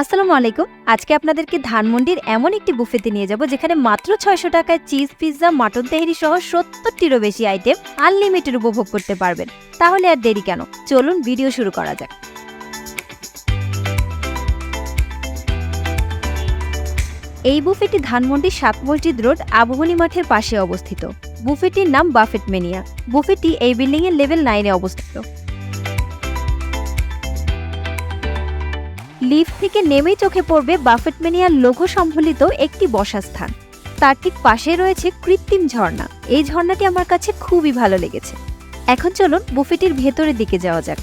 আসসালামু আলাইকুম। আজকে আপনাদেরকে ধানমন্ডির এমন একটি বুফেতে নিয়ে যাব যেখানে মাত্র ছয়শো টাকায় চিজ, পিৎজা, মাটন তেহারি সহ সত্তরটিরও বেশি আইটেম আনলিমিটেড উপভোগ করতে পারবেন। তাহলে আর দেরি কেন? চলুন ভিডিও শুরু করা যাক। এই বুফেটি ধানমন্ডি সাত মসজিদ রোড আবহনী মাঠের পাশে অবস্থিত। বুফেটির নাম বাফেট মেনিয়া। বুফেটি এই বিল্ডিং এর লেভেল নাইনে অবস্থিত। লিফট থেকে নেমেই চোখে পড়বে বাফেট মেনিয়ার লোগো সম্বলিত একটি বসার স্থান তার ঠিক পাশে রয়েছে কৃত্রিম ঝর্ণা। এই ঝর্ণাটি আমার কাছে খুবই ভালো লেগেছে। এখন চলুন বুফেটির ভেতরের দিকে যাওয়া যাক।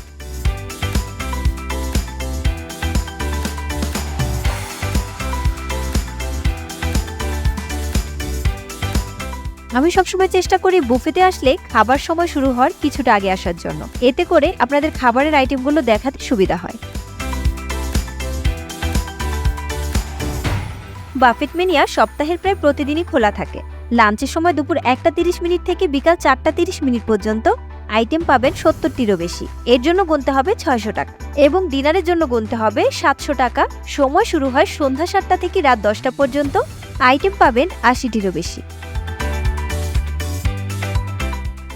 আমি সবসময় চেষ্টা করি বুফেতে আসলে খাবার সময় শুরু হওয়ার কিছুটা আগে আসার জন্য। এতে করে আপনাদের খাবারের আইটেমগুলো দেখাতে সুবিধা হয়। বাফেট মেনিয়া সপ্তাহের প্রায় প্রতিদিনই খোলা থাকে। লাঞ্চের সময় দুপুর একটা তিরিশ মিনিট থেকে বিকাল চারটা তিরিশ মিনিট পর্যন্ত আইটেম পাবেন সত্তরটিরও বেশি। এর জন্য গুনতে হবে ছয়শো টাকা এবং ডিনারের জন্য গুনতে হবে সাতশো টাকা। সময় শুরু হয় সন্ধ্যা সাতটা থেকে রাত দশটা পর্যন্ত। আইটেম পাবেন আশিটিরও বেশি।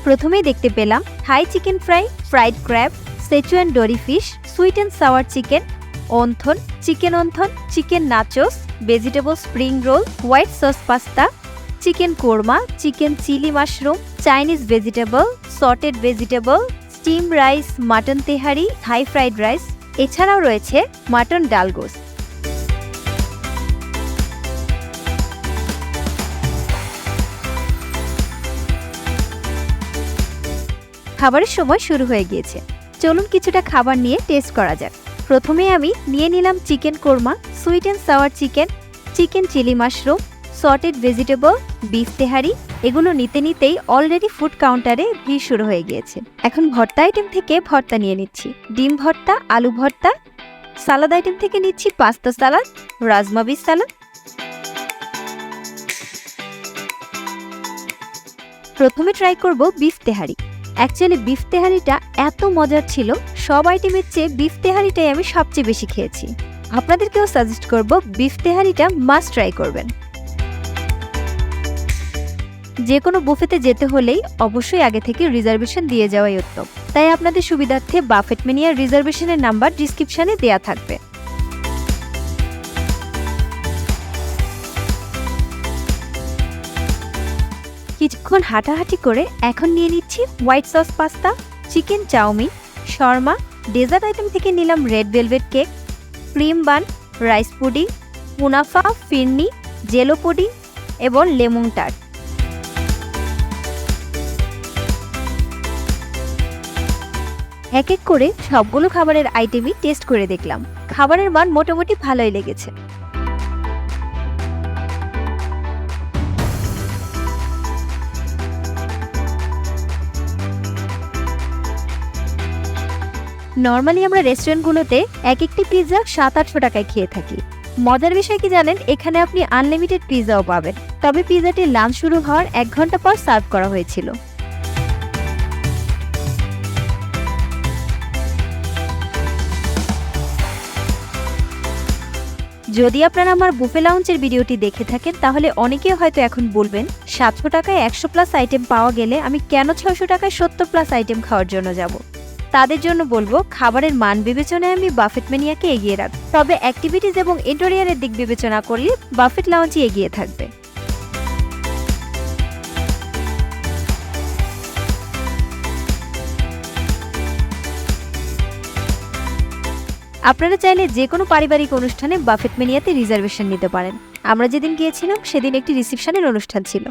প্রথমেই দেখতে পেলাম Thai chicken fry, fried crab Szechuan dory fish, sweet and sour chicken wonton, chicken wonton, chicken nachos vegetable spring roll white sauce pasta chicken korma, chicken chilli mushroom Chinese vegetable sauteed vegetable steam rice mutton tehari Thai fried rice এছাড়াও রয়েছে mutton ডালগোস খাবারের সময় শুরু হয়ে গিয়েছে। চলুন কিছুটা খাবার নিয়ে টেস্ট করা যাক। প্রথমে আমি নিয়ে নিলাম chicken korma sweet and sour chicken chicken chilli mushroom sauteed vegetable beef tehari, এগুলো নিতে নিতেই অলরেডি ফুড কাউন্টারে ভিড় শুরু হয়ে গিয়েছে। এখন ভর্তা আইটেম থেকে ভর্তা নিয়ে নিচ্ছি। ডিম ভর্তা, আলু ভর্তা সালাদ আইটেম থেকে নিচ্ছি পাস্তা সালাদ রাজমা বিস সালাদ প্রথমে ট্রাই করব বিফ তেহারি। অ্যাকচুয়ালি বিফ তেহারিটা এত মজার ছিল সব আইটেমের চেয়ে বিফ তেহারিটাই আমি সবচেয়ে বেশি খেয়েছি। আপনাদেরকেও সাজেস্ট করব বিফ তেহারিটা মাস্ট ট্রাই করবেন। যে কোনো বুফেতে যেতে হলেই অবশ্যই আগে থেকে রিজার্ভেশন দিয়ে যাওয়াই উত্তম। তাই আপনাদের সুবিধার্থে বাফেট মেনিয়ার রিজার্ভেশনের নাম্বার ডিসক্রিপশনে দেয়া থাকবে। কিছুক্ষণ হাঁটাহাঁটি করে এখন নিয়ে নিচ্ছি white sauce pasta chicken chowmein shawarma dessert item থেকে নিলাম red velvet cake cream bun rice pudding মুনাফা, ফিরনি জেলো পুডিং এবং লেমন টার্ট এক এক করে সবগুলো খাবারের আইটেমই টেস্ট করে দেখলাম। খাবারের মান মোটামুটি ভালোই লেগেছে। নর্মালি আমরা রেস্টুরেন্টগুলোতে এক একটি পিৎজা সাত আটশো টাকায় খেয়ে থাকি। মজার বিষয় কি জানেন? এখানে আপনি আনলিমিটেড পিৎজাও পাবেন। তবে পিৎজাটি লাঞ্চ শুরু হওয়ার এক ঘণ্টা পর সার্ভ করা হয়েছিল। যদি আপনারা আমার বুফে লাউঞ্চের ভিডিওটি দেখে থাকেন, তাহলে অনেকেই হয়তো এখন বলবেন, সাতশো টাকায় একশো প্লাস আইটেম পাওয়া গেলে আমি কেন ছশো টাকায় সত্তর প্লাস আইটেম খাওয়ার জন্য যাব? তাদের জন্য বলব, খাবারের মান বিবেচনায় আমি বাফেট মেনিয়াকে এগিয়ে রাখব। তবে অ্যাক্টিভিটিস এবং ইন্টেরিয়ারের দিক বিবেচনা করলে বাফেট লাউঞ্চই এগিয়ে থাকবে। আপনারা চাইলে যে কোনো পারিবারিক অনুষ্ঠানে বাফেট মেনিয়াতে রিজার্ভেশন নিতে পারেন। আমরা যেদিন গিয়েছিলাম, সেদিন একটি রিসেপশনের অনুষ্ঠান ছিল।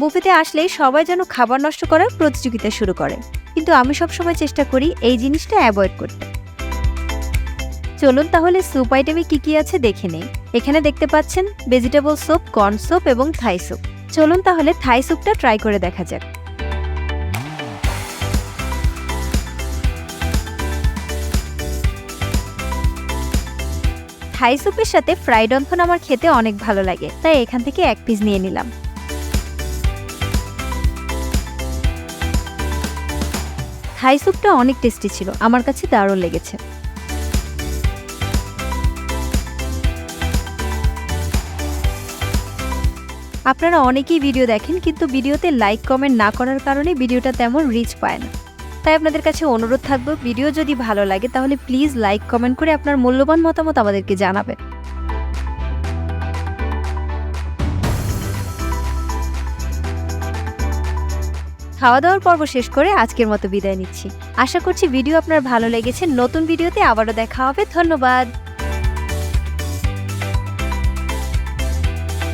বুফেতে আসলেই সবাই যেন খাবার নষ্ট করার প্রতিযোগিতা শুরু করে। কিন্তু আমি সবসময় চেষ্টা করি এই জিনিসটা অ্যাভয়েড করতে। চলুন তাহলে স্যুপ আইটেমে কি কি আছে দেখে নেই। এখানে দেখতে পাচ্ছেন ভেজিটেবল স্যুপ, কর্ন স্যুপ এবং থাই স্যুপ। চলুন তাহলে থাই স্যুপটা ট্রাই করে দেখা যাক। থাই স্যুপের সাথে ফ্রাইড অন্থন আমার খেতে অনেক ভালো লাগে, তাই এখান থেকে এক পিস নিয়ে নিলাম। থাই স্যুপটা অনেক টেস্টি ছিল। আমার কাছে দারুণ লেগেছে। আপনারা অনেকেই ভিডিও দেখেন, কিন্তু ভিডিওতে লাইক, কমেন্ট না করার কারণে ভিডিওটা তেমন রিচ পায় না। তাই আপনাদের কাছে অনুরোধ থাকবে, ভিডিও যদি ভালো লাগে, তাহলে প্লিজ লাইক কমেন্ট করে আপনার মূল্যবান মতামত আমাদেরকে জানাবেন। খাওয়া দাওয়ার পর্ব শেষ করে আজকের মতো বিদায় নিচ্ছি। আশা করছি ভিডিও আপনার ভালো লেগেছে। নতুন ভিডিওতে আবারও দেখা হবে। ধন্যবাদ।